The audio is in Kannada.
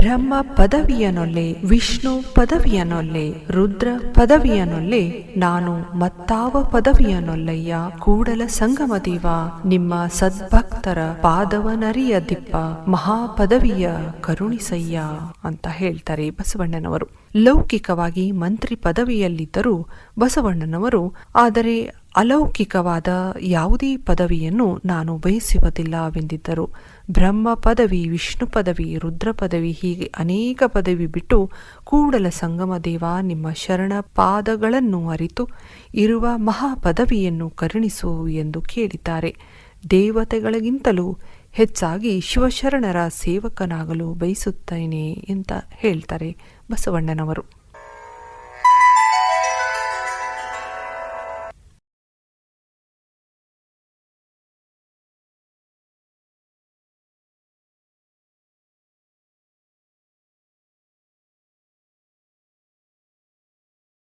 ಬ್ರಹ್ಮ ಪದವಿಯನೊಲ್ಲೆ ವಿಷ್ಣು ಪದವಿಯನೊಲ್ಲೆ ರುದ್ರ ಪದವಿಯನೊಲ್ಲೆ ನಾನು ಮತ್ತಾವ ಪದವಿಯನೊಲ್ಲಯ್ಯ ಕೂಡಲ ಸಂಗಮ ದೇವ ನಿಮ್ಮ ಸದ್ಭಕ್ತರ ಪಾದವನರಿಯ ದಿಪ್ಪ, ಮಹಾಪದವಿಯ ಕರುಣಿಸಯ್ಯ ಅಂತ ಹೇಳ್ತಾರೆ ಬಸವಣ್ಣನವರು. ಲೌಕಿಕವಾಗಿ ಮಂತ್ರಿ ಪದವಿಯಲ್ಲಿದ್ದರೂ ಬಸವಣ್ಣನವರು, ಆದರೆ ಅಲೌಕಿಕವಾದ ಯಾವುದೇ ಪದವಿಯನ್ನು ನಾನು ಬಯಸುವುದಿಲ್ಲವೆಂದಿದ್ದರು. ಬ್ರಹ್ಮ ಪದವಿ, ವಿಷ್ಣು ಪದವಿ, ರುದ್ರ ಪದವಿ ಹೀಗೆ ಅನೇಕ ಪದವಿ ಬಿಟ್ಟು ಕೂಡಲ ಸಂಗಮ ದೇವ ನಿಮ್ಮ ಶರಣ ಪಾದಗಳನ್ನು ಅರಿತು ಇರುವ ಮಹಾ ಪದವಿಯನ್ನು ಕರುಣಿಸು ಎಂದು ಕೇಳಿದ್ದಾರೆ. ದೇವತೆಗಳಿಗಿಂತಲೂ ಹೆಚ್ಚಾಗಿ ಶಿವಶರಣರ ಸೇವಕನಾಗಲು ಬಯಸುತ್ತೇನೆ ಅಂತ ಹೇಳ್ತಾರೆ ಬಸವಣ್ಣನವರು.